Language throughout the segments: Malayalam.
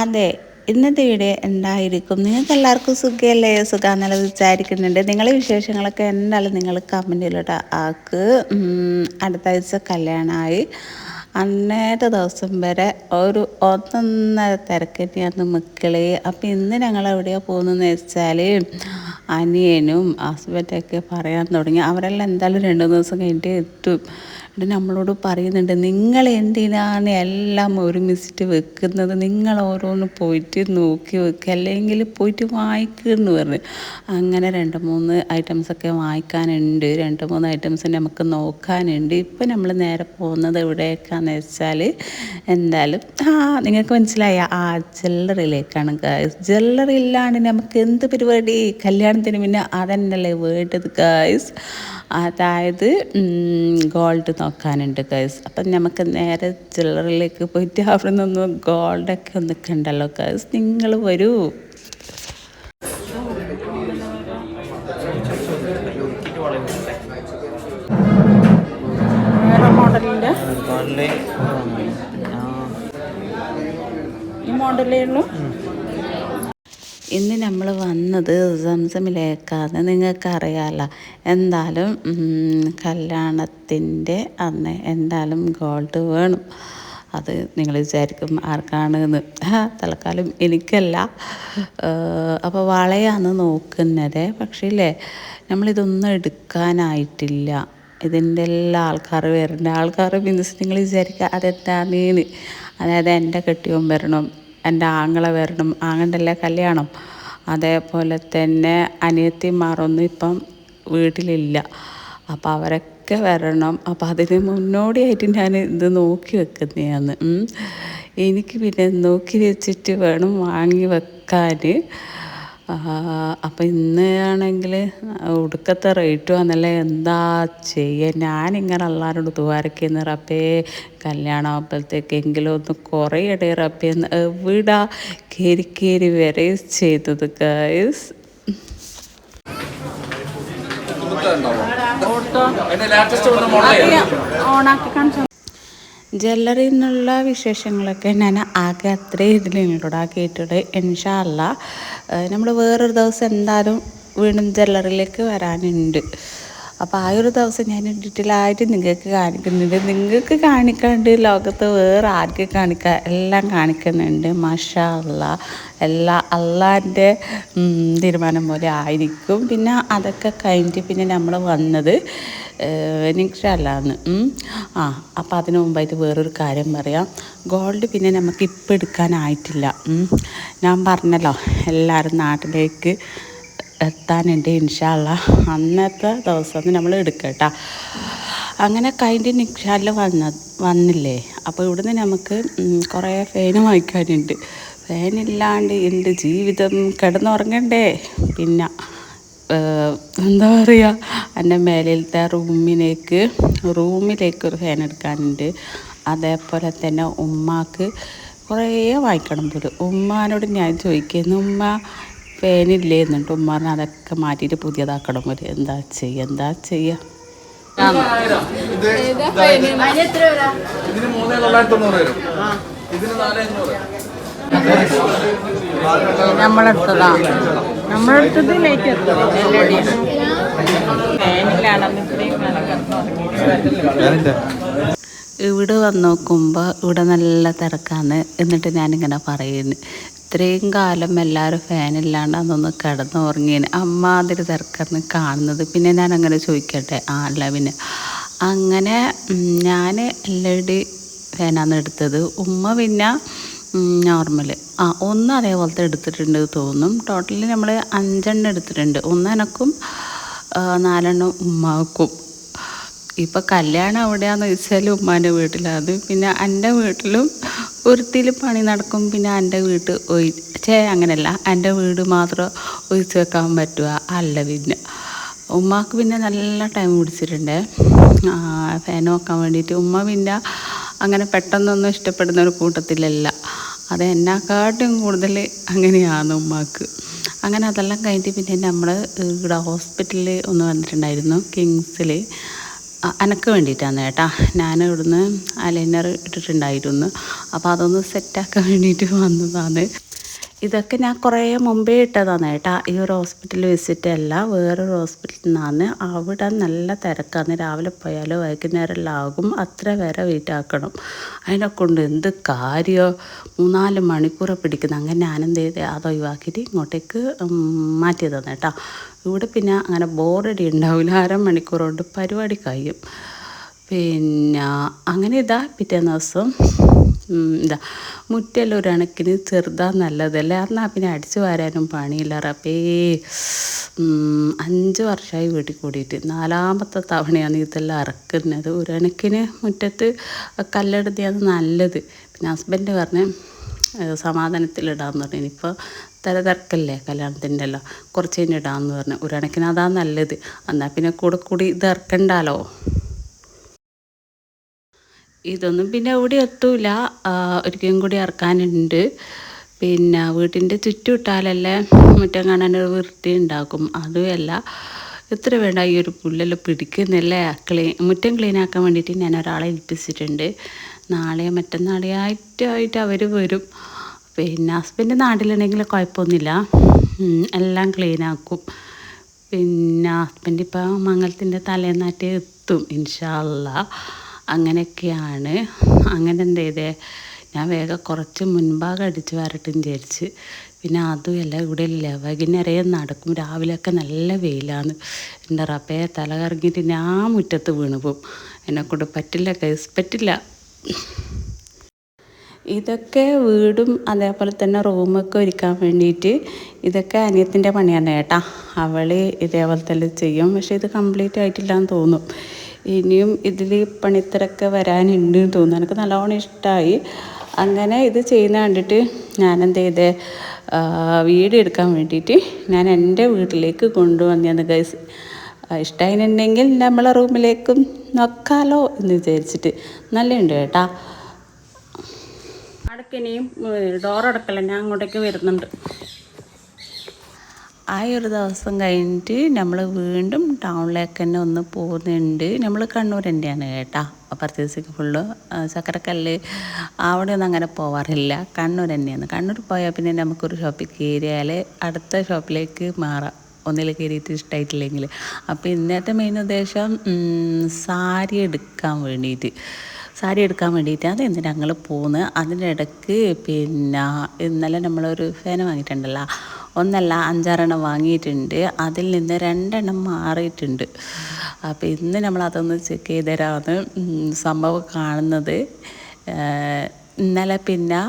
അതെ ഇന്നത്തെ വീഡിയോ എന്തായിരിക്കും? നിങ്ങൾക്ക് എല്ലാവർക്കും സുഖമല്ലേ? സുഖമെന്നുള്ള വിചാരിക്കുന്നുണ്ട്. നിങ്ങളെ വിശേഷങ്ങളൊക്കെ എന്തായാലും നിങ്ങൾ കമന്റിലോട്ട് ആക്ക്. അടുത്ത ആഴ്ച കല്യാണമായി. അന്നേത്തെ ദിവസം വരെ ഒരു ഒന്നൊന്നര തിരക്ക് തന്നെയാണ് മക്കളെ അപ്പം ഇന്ന് ഞങ്ങൾ എവിടെയാണ് പോകുന്നതെന്ന് വെച്ചാൽ അനിയനും ഹസ്ബൻഡൊക്കെ പറയാൻ തുടങ്ങി. അവരെല്ലാം എന്തായാലും രണ്ട് ദിവസം കഴിഞ്ഞിട്ട് എത്തും. എന്നിട്ട് നമ്മളോട് പറയുന്നുണ്ട് നിങ്ങൾ എന്തിനാണ് എല്ലാം ഒരുമിച്ചിട്ട് വെക്കുന്നത്? നിങ്ങൾ ഓരോന്ന് പോയിട്ട് നോക്കി വെക്കുക അല്ലെങ്കിൽ പോയിട്ട് വായിക്കുന്നു പറഞ്ഞു. അങ്ങനെ രണ്ട് മൂന്ന് ഐറ്റംസൊക്കെ വായിക്കാനുണ്ട്. രണ്ട് മൂന്ന് ഐറ്റംസ് നമുക്ക് നോക്കാനുണ്ട്. ഇപ്പം നമ്മൾ നേരെ പോകുന്നത് എവിടേക്കാന്ന് വെച്ചാൽ എന്തായാലും ആ നിങ്ങൾക്ക് മനസ്സിലായ? ആ ജ്വല്ലറിയിലേക്കാണ് ഗായ്സ് ജ്വല്ലറി ഇല്ലാണ്ട് നമുക്ക് എന്ത് പരിപാടി? കല്യാണത്തിന് പിന്നെ അതന്നല്ലേ വേണ്ടത് ഗായ്സ് അതായത് ഗോൾഡ് നോക്കാനുണ്ട് കേസ് അപ്പം നമുക്ക് നേരെ ജ്വല്ലറിയിലേക്ക് പോയിട്ട് അവിടെ നിന്ന് ഗോൾഡൊക്കെ ഒന്ന് കണ്ടല്ലോ കേസ് നിങ്ങൾ വരൂ. മോഡലിന്റെ? ഈ മോഡലേ ഉള്ളൂ? ഇന്ന് നമ്മൾ വന്നത് സംസമിലേക്കാന്ന് നിങ്ങൾക്കറിയാമല്ലോ എന്തായാലും കല്യാണത്തിന്റെ അന്ന് എന്തായാലും ഗോൾഡ് വേണം. അത് നിങ്ങൾ വിചാരിക്കും ആർക്കാണ് എന്ന് തൽക്കാലം എനിക്കല്ല. അപ്പോൾ വളയാണ് നോക്കുന്നത്. പക്ഷേ ഇല്ലേ നമ്മളിതൊന്നും എടുക്കാനായിട്ടില്ല. ഇതിന്റെ എല്ലാ ആൾക്കാർ വരുന്ന ആൾക്കാർ മീൻസ് നിങ്ങൾ വിചാരിക്കുക അതെന്താണെന്ന് അതായത് എന്റെ കെട്ടിയോൻ വരണം. എന്റെ ആങ്ങളെ വരണം ആങ്ങളുടെ അല്ലേ കല്യാണം. അതേപോലെ തന്നെ അനിയത്തിമാരൊന്നും ഇപ്പം വീട്ടിലില്ല. അപ്പോൾ അവരൊക്കെ വരണം. അപ്പോൾ അതിന് മുന്നോടിയായിട്ട് ഞാൻ ഇത് നോക്കി വെക്കുന്നതാണ്. എനിക്ക് പിന്നെ നോക്കി വെച്ചിട്ട് വേണം വാങ്ങി വെക്കാൻ. അപ്പം ഇന്ന് ആണെങ്കിൽ ഉടുക്കത്തെ റേറ്റും ആണല്ലേ? എന്താ ചെയ്യുക ഞാനിങ്ങനെ അള്ളാരോട് തുവാരക്കുന്ന റപ്പേ കല്യാണം ആകുമ്പോഴത്തേക്കെങ്കിലും ഒന്ന് കുറയടേ റപ്പേ എന്ന് എവിടാ കയറി കയറി വരെ ചെയ്തത് ഗൈസ് ഓണാക്കി കാണിച്ചു? ജ്വല്ലറിയിൽ നിന്നുള്ള വിശേഷങ്ങളൊക്കെ ഞാൻ ആകെ അത്രയും ഇതിൽ നിങ്ങളോട് ആക്കിയിട്ടുണ്ട് ഇൻഷാല്ല നമ്മൾ വേറൊരു ദിവസം എന്തായാലും വീണ്ടും ജ്വല്ലറിയിലേക്ക് വരാനുണ്ട്. അപ്പോൾ ആ ഒരു ദിവസം ഞാൻ ഡീറ്റെയിൽ ആയിട്ട് നിങ്ങൾക്ക് കാണിക്കുന്നുണ്ട്. നിങ്ങൾക്ക് കാണിക്കാണ്ട് ലോകത്ത് വേറെ ആർക്ക് കാണിക്കാൻ എല്ലാം കാണിക്കുന്നുണ്ട്. മഷല്ല എല്ലാ അള്ളാന്റെ തീരുമാനം പോലെ ആയിരിക്കും. പിന്നെ അതൊക്കെ കഴിഞ്ഞിട്ട് പിന്നെ നമ്മൾ വന്നത് നിക്ഷല്ലാന്ന് ആ അപ്പോൾ അതിന് മുമ്പായിട്ട് വേറൊരു കാര്യം പറയാം. ഗോൾഡ് പിന്നെ നമുക്ക് ഇപ്പം എടുക്കാനായിട്ടില്ല. ഞാൻ പറഞ്ഞല്ലോ എല്ലാവരും നാട്ടിലേക്ക് എത്താനുണ്ട് ഇൻഷാല്ല അന്നത്തെ ദിവസം നമ്മൾ എടുക്കട്ടാ. അങ്ങനെ കഴിഞ്ഞ് നിക്ഷാലിൽ വന്ന വന്നില്ലേ? അപ്പോൾ ഇവിടുന്ന് നമുക്ക് കുറേ ഫാന് വാങ്ങിക്കാനുണ്ട്. ഫാനില്ലാണ്ട് എന്റെ ജീവിതം കിടന്നുറങ്ങണ്ടേ? പിന്നെ എന്താ പറയുക എന്റെ മേലിലത്തെ റൂമിലേക്ക് റൂമിലേക്ക് ഒരു ഫാൻ എടുക്കാനുണ്ട്. അതേപോലെ തന്നെ ഉമ്മാക്ക് കുറേ വാങ്ങിക്കണം പോലും. ഉമ്മാനോട് ഞാൻ ചോദിക്കുന്നു ഉമ്മ ഫാനില്ലേ എന്നിട്ട് ഉമ്മ പറഞ്ഞാൽ അതൊക്കെ മാറ്റിയിട്ട് പുതിയതാക്കണം പോലെ. എന്താ ചെയ്യുക എന്താ ചെയ്യുക ഇതിന് മൂന്നേ ലൈറ്റ് ലേറ്റ് ഇവിടെ വന്ന് നോക്കുമ്പോൾ ഇവിടെ നല്ല തിരക്കാണ് എന്നിട്ട് ഞാനിങ്ങനെ പറയുന്നു. ഇത്രയും കാലം എല്ലാവരും ഫാനില്ലാണ്ട് അതൊന്ന് കിടന്നുറങ്ങിയേന്. അമ്മാതിരി തിരക്കാണ് കാണുന്നത്. പിന്നെ ഞാൻ അങ്ങനെ ചോദിക്കട്ടെ ആ അല്ല പിന്നെ അങ്ങനെ ഞാൻ എൽ ഇ ഡി ഫാനാണ് എടുത്തത്. ഉമ്മ പിന്നെ നോർമൽ ആ ഒന്ന് അതേപോലത്തെ എടുത്തിട്ടുണ്ട് തോന്നും. ടോട്ടലി നമ്മൾ അഞ്ചെണ്ണം എടുത്തിട്ടുണ്ട്. ഒന്ന് എനക്കും നാലെണ്ണം ഉമ്മാക്കും. ഇപ്പം കല്യാണം എവിടെയാണെന്ന് വെച്ചാൽ ഉമ്മാന്റെ വീട്ടിലാണ് പിന്നെ എന്റെ വീട്ടിലും ഒരുത്തിൽ പണി നടക്കും. പിന്നെ എന്റെ വീട്ട് ഒഴി ചേ അങ്ങനെയല്ല. എന്റെ വീട് മാത്രം ഒഴിച്ച് വെക്കാൻ പറ്റുക. അല്ല പിന്നെ. ഉമ്മാക്ക് പിന്നെ നല്ല ടൈം പിടിച്ചിട്ടുണ്ട്. ഫാൻ നോക്കാൻ വേണ്ടിയിട്ട്. ഉമ്മ പിന്നെ അങ്ങനെ പെട്ടെന്നൊന്നും ഇഷ്ടപ്പെടുന്ന ഒരു കൂട്ടത്തിലല്ല. അത് എന്നെക്കാട്ടും കൂടുതൽ അങ്ങനെയാണ് ഉമ്മാക്ക്. അങ്ങനെ അതെല്ലാം കഴിഞ്ഞിട്ട് പിന്നെ നമ്മൾ ഇവിടെ ഹോസ്പിറ്റലിൽ ഒന്ന് വന്നിട്ടുണ്ടായിരുന്നു കിങ്സിൽ. അനക്ക് വേണ്ടിയിട്ടാണ് കേട്ടാ. ഞാൻ ഇവിടുന്ന് അലൈനർ ഇട്ടിട്ടുണ്ടായിരുന്നു. അപ്പോൾ അതൊന്ന് സെറ്റാക്കാൻ വേണ്ടിയിട്ട് വന്നതാണ്. ഇതൊക്കെ ഞാൻ കുറേ മുമ്പേ ഇട്ടതാണ് ഏട്ടാ ഈ ഒരു ഹോസ്പിറ്റൽ വിസിറ്റ് അല്ല വേറൊരു ഹോസ്പിറ്റലിൽ നിന്നാണ്. അവിടെ നല്ല തിരക്കാണ്. രാവിലെ പോയാലോ വൈകുന്നേരം ആകും. അത്ര വരെ വെയിറ്റ് ആക്കണം. അതിനെ കൊണ്ട് എന്ത് കാര്യമോ മൂന്നാൽ മണിക്കൂർ പിടിക്കുന്നത് അങ്ങനെ ഞാനെന്ത് ചെയ്ത്? അത് ഒഴിവാക്കിയിട്ട് ഇങ്ങോട്ടേക്ക് മാറ്റിയതാണ് കേട്ടോ. ഇവിടെ പിന്നെ അങ്ങനെ ബോറടി ഉണ്ടാവില്ല അരമണിക്കൂർ കൊണ്ട് പരിപാടി കഴിയും. പിന്നെ അങ്ങനെ ഇതാ പിറ്റേന്ന് ദിവസം. ഇതാ. മുറ്റെല്ലാം ഒരു കണക്കിന് ചെറുതാ നല്ലതല്ലേ? എന്നാൽ പിന്നെ അടിച്ചു വാരാനും പണിയില്ല റപ്പേ അഞ്ച് വർഷമായി വീട്ടിൽ കൂടിയിട്ട്. നാലാമത്തെ തവണയാണ് ഇതെല്ലാം ഇറക്കുന്നത് ഒരു കണക്കിന് മുറ്റത്ത് കല്ലെടുത്തിയാണ് നല്ലത്. പിന്നെ ഹസ്ബൻഡ് പറഞ്ഞ് സമാധാനത്തിലിടാമെന്ന് പറഞ്ഞു. ഇനിയിപ്പോൾ തല തിരക്കല്ലേ കല്യാണത്തിന്റെ എല്ലാം കുറച്ച് കഴിഞ്ഞിടാമെന്ന് പറഞ്ഞു. ഒരു കണക്കിന് അതാ നല്ലത്. എന്നാൽ പിന്നെ കൂടെ കൂടി ഇത് ഇറക്കണ്ടാലോ? ഇതൊന്നും പിന്നെ എവിടെ എത്തൂല. ഒരിക്കലും കൂടി ഇറക്കാനുണ്ട്. പിന്നെ വീട്ടിന്റെ ചുറ്റും ഇട്ടാലല്ലേ മുറ്റം കാണാനൊരു വൃത്തി ഉണ്ടാക്കും. അതുമല്ല എത്ര വേണ്ട ഈ ഒരു പുല്ലെല്ലാം പിടിക്കുന്നല്ലേ ക്ലീൻ മുറ്റം ക്ലീൻ ആക്കാൻ വേണ്ടിയിട്ട് ഞാൻ ഒരാളെ ഏൽപ്പിച്ചിട്ടുണ്ട്. നാളെ മറ്റന്നാളെയായിട്ടായിട്ട് അവർ വരും. പിന്നെ ഹസ്ബൻഡ് നാട്ടിലുണ്ടെങ്കിൽ കുഴപ്പമൊന്നുമില്ല. എല്ലാം ക്ലീൻ ആക്കും. പിന്നെ ഹസ്ബൻഡ് ഇപ്പോൾ മംഗലത്തിന്റെ തലേന്നാട്ടി എത്തും ഇൻഷാല്ല അങ്ങനെയൊക്കെയാണ്. അങ്ങനെ എന്ത് ചെയ്തേ? ഞാൻ വേഗം കുറച്ച് മുൻഭാഗം അടിച്ച് വരട്ടെ വിചാരിച്ച്. പിന്നെ അതുമല്ല ഇവിടെ ഇല്ല. വൈകുന്നേരം നടക്കും. രാവിലെയൊക്കെ നല്ല വെയിലാണ്. എന്റെ റപ്പയെ തല കറങ്ങിയിട്ട് ഞാൻ മുറ്റത്ത് വീണ് പോവും. എന്നെക്കൊണ്ട് പറ്റില്ല കേസ്. പറ്റില്ല. ഇതൊക്കെ വീടും അതേപോലെ തന്നെ റൂമൊക്കെ ഒരുക്കാൻ വേണ്ടിയിട്ട് ഇതൊക്കെ അനിയത്തിന്റെ പണിയാണ് കേട്ടാ. അവൾ ഇതേപോലെ തന്നെ ചെയ്യും. പക്ഷേ ഇത് കംപ്ലീറ്റ് ആയിട്ടില്ല എന്ന് തോന്നും. ഇനിയും ഇതിൽ പണിത്തരൊക്കെ വരാനുണ്ട് തോന്നുന്നു. എനിക്ക് നല്ലോണം ഇഷ്ടമായി അങ്ങനെ ഇത് ചെയ്യുന്ന കണ്ടിട്ട് ഞാൻ എന്ത് ചെയ്തേ വീട് എടുക്കാൻ വേണ്ടിയിട്ട് ഞാൻ എന്റെ വീട്ടിലേക്ക് കൊണ്ടുവന്നു ഗൈസ് ഇഷ്ടമായിട്ടുണ്ടെങ്കിൽ നമ്മളെ റൂമിലേക്കും നോക്കാലോ എന്ന് വിചാരിച്ചിട്ട്. നല്ലുണ്ട് കേട്ടാ. അടക്കിനിയും ഡോറടക്കല്ല ഞാൻ അങ്ങോട്ടേക്ക് വരുന്നുണ്ട്. ആ ഒരു ദിവസം കഴിഞ്ഞിട്ട് നമ്മൾ വീണ്ടും ടൗണിലേക്ക് തന്നെ ഒന്ന് പോകുന്നുണ്ട്. നമ്മൾ കണ്ണൂർ തന്നെയാണ് കേട്ടോ പർച്ചേസിങ് ഫുള്ള് ചക്കരക്കല്ല് അവിടെ ഒന്നും അങ്ങനെ പോവാറില്ല. കണ്ണൂർ തന്നെയാണ്. കണ്ണൂർ പോയാൽ പിന്നെ നമുക്കൊരു ഷോപ്പിൽ കയറിയാൽ അടുത്ത ഷോപ്പിലേക്ക് മാറാം. ഒന്നിൽ കയറിയിട്ട് ഇഷ്ടമായിട്ടില്ലെങ്കിൽ അപ്പോൾ ഇന്നത്തെ മെയിൻ ഉദ്ദേശം സാരി എടുക്കാൻ വേണ്ടിയിട്ട് സാരി എടുക്കാൻ വേണ്ടിയിട്ടാണ് ഇന്ന് ഞങ്ങൾ പോകുന്നത് അതിന്റെ ഇടയ്ക്ക് പിന്നെ ഇന്നലെ നമ്മളൊരു ഫാൻ വാങ്ങിയിട്ടുണ്ടല്ലോ. ഒന്നല്ല അഞ്ചാറെണ്ണം വാങ്ങിയിട്ടുണ്ട്. അതിൽ നിന്ന് രണ്ടെണ്ണം മാറിയിട്ടുണ്ട്. അപ്പോൾ ഇന്ന് നമ്മൾ അതൊന്ന് ചെക്ക് ചെയ്ത് തരാമെന്ന് സംഭവം കാണുന്നത്. ഇന്നലെ പിന്നെ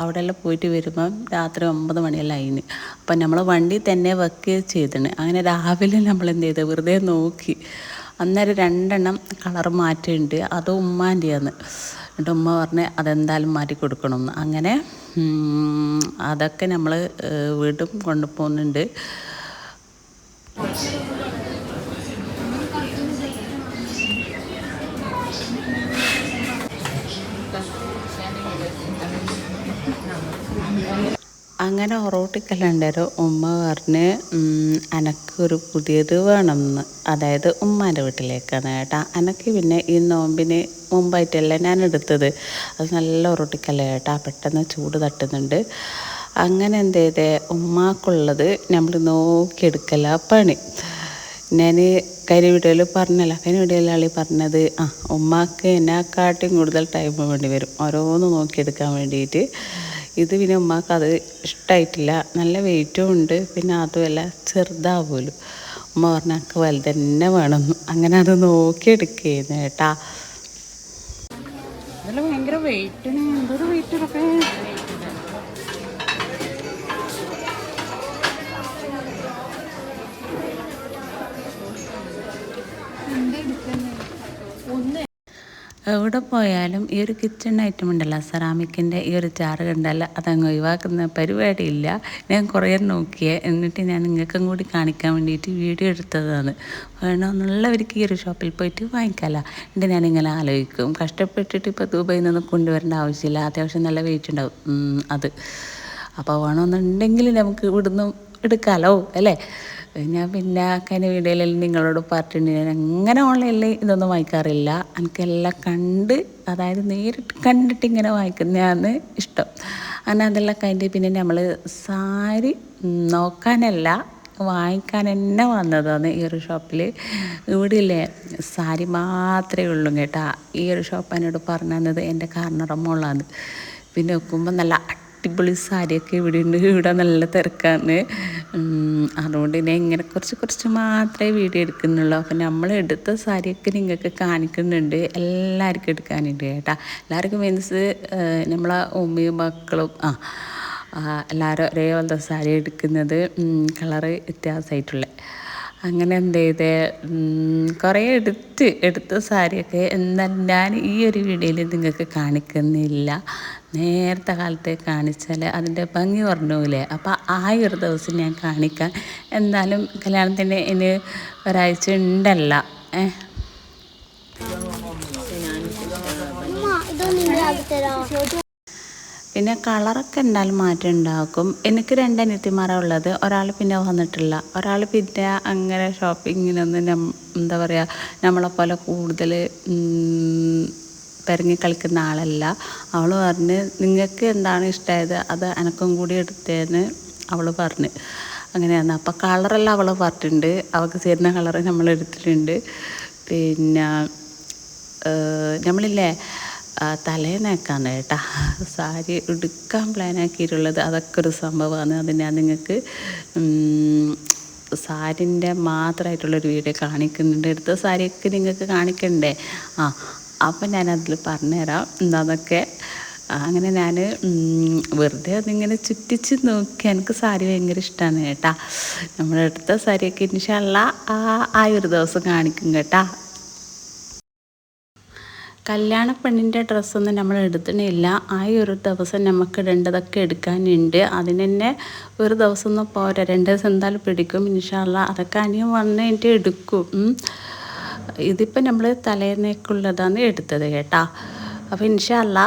അവിടെയെല്ലാം പോയിട്ട് വരുമ്പം രാത്രി ഒമ്പത് മണിയെല്ലാം ആയിന്. അപ്പം നമ്മൾ വണ്ടി തന്നെ വെക്കുകയും ചെയ്തിന് അങ്ങനെ രാവിലെ നമ്മൾ എന്ത് ചെയ്ത്? വെറുതെ നോക്കി. അന്നേരം രണ്ടെണ്ണം കളർ മാറ്റിയിട്ടുണ്ട്. അത് ഉമ്മാന്റെയാണ് എന്നിട്ട് ഉമ്മ പറഞ്ഞ് അതെന്തായാലും മാറ്റി കൊടുക്കണമെന്ന്. അങ്ങനെ അതൊക്കെ നമ്മൾ വീണ്ടും കൊണ്ടുപോകുന്നുണ്ട്. അങ്ങനെ ഒറോട്ടിക്കലുണ്ടേരോ ഉമ്മ പറഞ്ഞ് ഒരു പുതിയത് എന്ന് അതായത് ഉമ്മാന്റെ വീട്ടിലേക്കാണ് കേട്ടാ. അനക്ക് പിന്നെ ഈ നോമ്പിന് മുമ്പായിട്ടല്ല ഞാൻ എടുത്തത് അത് നല്ല ഒറോട്ടിക്കല്ല കേട്ടാ. പെട്ടെന്ന് ചൂട് തട്ടുന്നുണ്ട്. അങ്ങനെ എന്ത് ചെയ്തേ? ഉമ്മാക്കുള്ളത് നമ്മൾ നോക്കിയെടുക്കല പണി. ഞാൻ കരിവിടയിൽ പറഞ്ഞല്ല. കഴിഞ്ഞ വീഡിയോയിലാളി പറഞ്ഞത് ആ ഉമ്മാക്ക് എന്നെക്കാട്ടിയും കൂടുതൽ ടൈം വേണ്ടി വരും. ഓരോന്ന് നോക്കിയെടുക്കാൻ വേണ്ടിയിട്ട് ഇത് പിന്നെ ഉമ്മാക്ക് അത് ഇഷ്ടമായിട്ടില്ല നല്ല വെയിറ്റും ഉണ്ട്. പിന്നെ അതുമല്ല ചെറുതാവുമല്ലോ ഉമ്മ പറഞ്ഞ എനിക്ക് വലുതന്നെ വേണം. അങ്ങനെ അത് നോക്കിയെടുക്കുന്നു കേട്ടാ. ഭയങ്കര വെയിറ്റിന് എന്തൊരു വെയിറ്റ് ഇതൊക്കെ? എവിടെ പോയാലും ഈ ഒരു കിച്ചൺ ഐറ്റം ഉണ്ടല്ലോ സെറാമിക്കിന്റെ ഈ ഒരു ചാറ് കണ്ടല്ല അതങ്ങ് ഒഴിവാക്കുന്ന പരിപാടിയില്ല. ഞാൻ കുറേ നോക്കിയേ എന്നിട്ട് ഞാൻ നിങ്ങൾക്കും കൂടി കാണിക്കാൻ വേണ്ടിയിട്ട് വീഡിയോ എടുത്തതാണ്. വേണമെന്നുള്ളവർക്ക് ഈ ഒരു ഷോപ്പിൽ പോയിട്ട് വാങ്ങിക്കാമല്ലോ എന്നിട്ട് ഞാൻ ഇങ്ങനെ ആലോചിക്കും. കഷ്ടപ്പെട്ടിട്ട് ഇപ്പോൾ ദുബൈയിൽ നിന്ന് കൊണ്ടുവരേണ്ട ആവശ്യമില്ല. അത്യാവശ്യം നല്ല വെയിറ്റ് ഉണ്ടാവും. അത്. അപ്പോൾ വേണമെന്നുണ്ടെങ്കിൽ നമുക്ക് ഇവിടുന്ന് എടുക്കാമല്ലോ അല്ലേ? ഞാൻ പിന്നെ കഴിഞ്ഞ വീഡിയോയിൽ നിങ്ങളോട് പറഞ്ഞിട്ടുണ്ട്. ഞാൻ അങ്ങനെ ഓൺലൈനിൽ ഇതൊന്നും വായിക്കാറില്ല. എനിക്കെല്ലാം കണ്ട് അതായത് നേരിട്ട് കണ്ടിട്ട് ഇങ്ങനെ വായിക്കുന്നതാണ് ഇഷ്ടം. അങ്ങനെ അതെല്ലാം കഴിഞ്ഞ് പിന്നെ നമ്മൾ സാരി നോക്കാനല്ല വാങ്ങിക്കാൻ തന്നെ വന്നതാണ് ഈ ഒരു ഷോപ്പിൽ ഇവിടെ ഇല്ലേ സാരി മാത്രമേ ഉള്ളൂ കേട്ടാ. ഈ ഒരു ഷോപ്പ് എന്നോട് പറഞ്ഞു തന്നത് എന്റെ ഉള്ളതാണ് പിന്നെ നോക്കുമ്പോൾ നല്ല അടിപൊളി സാരിയൊക്കെ ഇവിടെ ഉണ്ട് ഇവിടെ നല്ല തിരക്കാണ്. അതുകൊണ്ട് ഞാൻ ഇങ്ങനെ കുറച്ച് കുറച്ച് മാത്രമേ വീഡിയോ എടുക്കുന്നുള്ളൂ. അപ്പം നമ്മൾ എടുത്ത സാരിയൊക്കെ നിങ്ങൾക്ക് കാണിക്കുന്നുണ്ട്. എല്ലാവർക്കും എടുക്കാനുണ്ട് കേട്ടാ. എല്ലാവർക്കും മീൻസ് നമ്മളെ ഉമ്മയും മക്കളും ആ എല്ലാവരും ഒരേപോലത്തെ സാരി എടുക്കുന്നത്. കളറ് വ്യത്യാസമായിട്ടുള്ള. അങ്ങനെ എന്ത് ചെയ്തേ? കുറേ എടുത്ത് എടുത്ത സാരിയൊക്കെ എന്നാൽ ഞാൻ ഈ ഒരു വീഡിയോയിൽ നിങ്ങൾക്ക് കാണിക്കുന്നില്ല. നേരത്തെ കാലത്തെ കാണിച്ചാൽ അതിന്റെ ഭംഗി പറഞ്ഞൂലേ അപ്പോൾ ആ ഒരു ദിവസം ഞാൻ കാണിക്കാം. എന്നാലും കല്യാണത്തിന് ഇനി ഒരാഴ്ച ഉണ്ടല്ല. ഏ? പിന്നെ കളറൊക്കെ എന്തായാലും മാറ്റം ഉണ്ടാക്കും. എനിക്ക് രണ്ട് അനിയത്തിമാരാണ് ഉള്ളത്. ഒരാൾ പിന്നെ വന്നിട്ടില്ല. ഒരാൾ പിന്നെ അങ്ങനെ ഷോപ്പിങ്ങിനൊന്നും എന്താ പറയുക നമ്മളെപ്പോലെ കൂടുതൽ പെരങ്ങി കളിക്കുന്ന ആളല്ല. അവൾ പറഞ്ഞ് നിങ്ങൾക്ക് എന്താണ് ഇഷ്ടമായത് അത് എനക്കും കൂടി എടുത്തേന്ന്. അവൾ പറഞ്ഞ്. അങ്ങനെയാണ് അപ്പോൾ കളറെല്ലാം അവൾ പറഞ്ഞിട്ടുണ്ട്. അവൾക്ക് ചേരുന്ന കളർ നമ്മൾ എടുത്തിട്ടുണ്ട്. പിന്നെ നമ്മളില്ലേ തലേന്നേക്കാണ് കേട്ടാ. സാരി എടുക്കാൻ പ്ലാൻ ആക്കിയിട്ടുള്ളത് അതൊക്കെ ഒരു സംഭവമാണ് അത് ഞാൻ നിങ്ങൾക്ക് സാരിന്റെ മാത്രമായിട്ടുള്ളൊരു വീഡിയോ കാണിക്കുന്നുണ്ട്. എടുത്ത സാരിയൊക്കെ നിങ്ങൾക്ക് കാണിക്കണ്ടേ? ആ അപ്പം ഞാനതിൽ പറഞ്ഞുതരാം. എന്താന്നൊക്കെ അങ്ങനെ ഞാൻ വെറുതെ അതിങ്ങനെ ചുറ്റിച്ച് നോക്കി എനിക്ക് സാരി ഭയങ്കര ഇഷ്ടമാണ് കേട്ടാ. നമ്മളെടുത്ത സാരിയൊക്കെ ഇൻഷല്ല ആ ഒരു ദിവസം കാണിക്കും കേട്ടാ. കല്യാണ പെണ്ണിന്റെ ഡ്രസ്സൊന്നും നമ്മൾ എടുത്തിട്ടില്ല ആ ഒരു ദിവസം നമുക്ക് രണ്ടതൊക്കെ എടുക്കാനുണ്ട്. അതിന് തന്നെ ഒരു ദിവസം ഒന്നും പോരാ. രണ്ട് ദിവസം എന്തായാലും പിടിക്കും ഇൻഷാല്ല അതൊക്കെ അനിയൻ വന്ന് എന്റെ എടുക്കും. ഇതിപ്പോൾ നമ്മൾ തലേന്നേക്കുള്ളതാണ് എടുത്തത് കേട്ടാ. അപ്പോൾ ഇൻഷാല്ല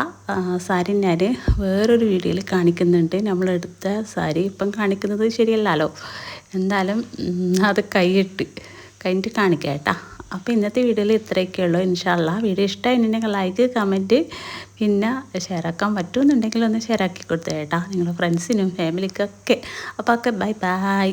സാരി ഞാൻ വേറൊരു വീഡിയോയിൽ കാണിക്കുന്നുണ്ട്. നമ്മൾ എടുത്ത സാരി ഇപ്പം കാണിക്കുന്നത് ശരിയല്ലല്ലോ. എന്തായാലും അത് കൈയിട്ട് കഴിഞ്ഞിട്ട് കാണിക്കാം കേട്ടാ. അപ്പോൾ ഇന്നത്തെ വീഡിയോയിൽ ഇത്രയൊക്കെ ഉള്ളൂ. ഇൻഷാല്ല വീഡിയോ ഇഷ്ടമായിട്ടുണ്ടെങ്കിൽ ലൈക്ക് കമന്റ് പിന്നെ ഷെയർ ആക്കാൻ പറ്റുമെന്നുണ്ടെങ്കിൽ ഒന്ന് ഷെയർ ആക്കി കൊടുത്തേ കേട്ടാ. നിങ്ങളുടെ ഫ്രണ്ട്സിനും ഫാമിലിക്കൊക്കെ അപ്പോൾ ഒക്കെ ബൈ ബൈ